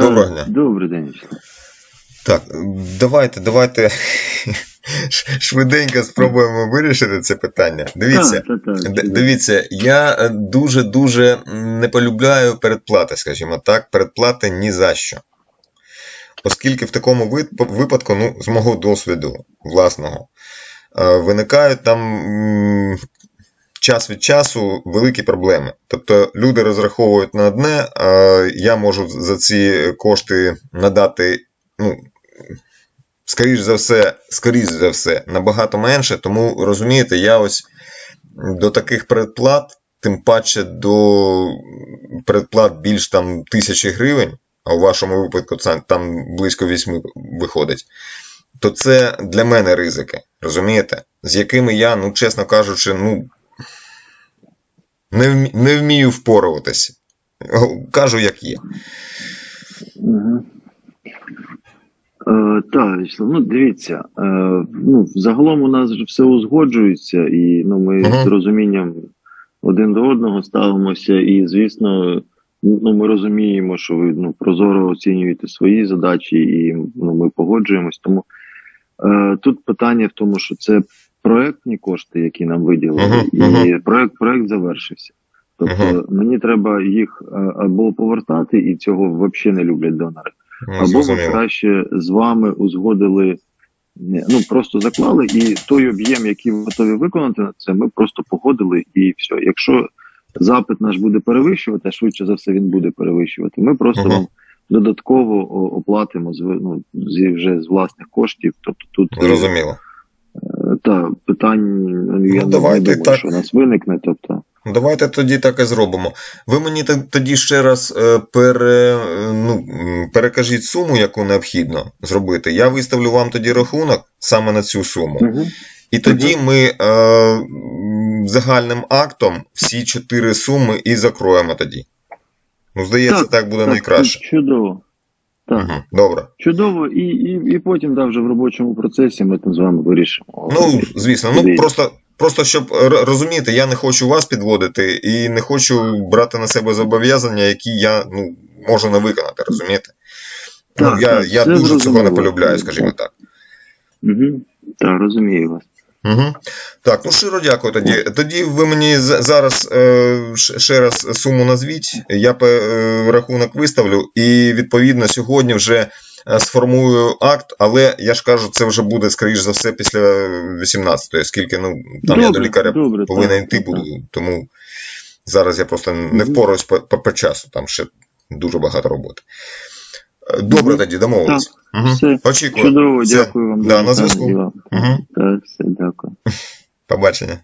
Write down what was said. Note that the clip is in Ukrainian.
Доброго дня. Добрий день. Так, давайте, давайте швиденько спробуємо вирішити це питання. Дивіться, Так, так, так. дивіться, я дуже-дуже не полюбляю передплати, скажімо так, передплати ні за що. Оскільки в такому випадку, ну, з мого досвіду власного, е, виникають там час від часу великі проблеми. Тобто люди розраховують на одне, а я можу за ці кошти надати, ну, скоріш за все, скоріш за все, набагато менше. Тому розумієте, я ось до таких передплат, тим паче до передплат більш там тисячі гривень, а у вашому випадку там близько вісьми виходить. То це для мене ризики, розумієте? З якими я, ну, чесно кажучи, ну, не, вмі- не вмію впоруватися. Кажу, як є. Угу. Е, так, Вячеслав, ну дивіться, е, ну, загалом у нас все узгоджується, і ну, ми Мгм. з розумінням один до одного ставимося, і, звісно, ну, ми розуміємо, що ви ну, прозоро оцінюєте свої задачі, і ну, ми погоджуємось. Тому е, тут питання в тому, що це проектні кошти, які нам виділили, Мгм, і проект, проект завершився. Тобто Мгм. мені треба їх е, або повертати, і цього взагалі не люблять донори. Ну, Або ви зрозуміло. краще з вами узгодили, ну просто заклали, і той об'єм, який ви готові виконати на це, ми просто погодили і все. Якщо запит наш буде перевищувати, а швидше за все він буде перевищувати, ми просто Мгм. вам додатково оплатимо з ну, зі вже з власних коштів. Тобто тут е, Зрозуміло. Та питань ну, я не думаю, так. що у нас виникне. Тобто, Давайте тоді так і зробимо. Ви мені тоді ще раз е, пере, ну, перекажіть суму, яку необхідно зробити. Я виставлю вам тоді рахунок саме на цю суму. угу. І тоді ми е, загальним актом всі чотири суми і закроємо тоді. Ну, здається, так, Так, буде так, найкраще. чудово. Так. Угу, добре. Чудово, і, і, і потім да, вже в робочому процесі ми там з вами вирішимо. Ну, звісно, ну просто, просто щоб розуміти, я не хочу вас підводити і не хочу брати на себе зобов'язання, які я ну, можу не виконати, розумієте? Так, ну, я так, я дуже цього не полюбляю, скажімо так. Угу. Так, розумію вас. Угу. Так, ну щиро дякую тоді. Тоді ви мені зараз е, ще раз суму назвіть, я е, рахунок виставлю, і відповідно сьогодні вже е, сформую акт, але я ж кажу, це вже буде, скоріш за все, після 18-ї, оскільки ну, там я до лікаря добре, повинен йти буду, тому зараз я просто не впораюсь по, по, по часу, там ще дуже багато роботи. Добре тоді, домовились. Угу. Все. Очікую. Чудово, Все. дякую вам. Да, на зв'язку. так. Угу. Так, все, дякую. Так, побачення.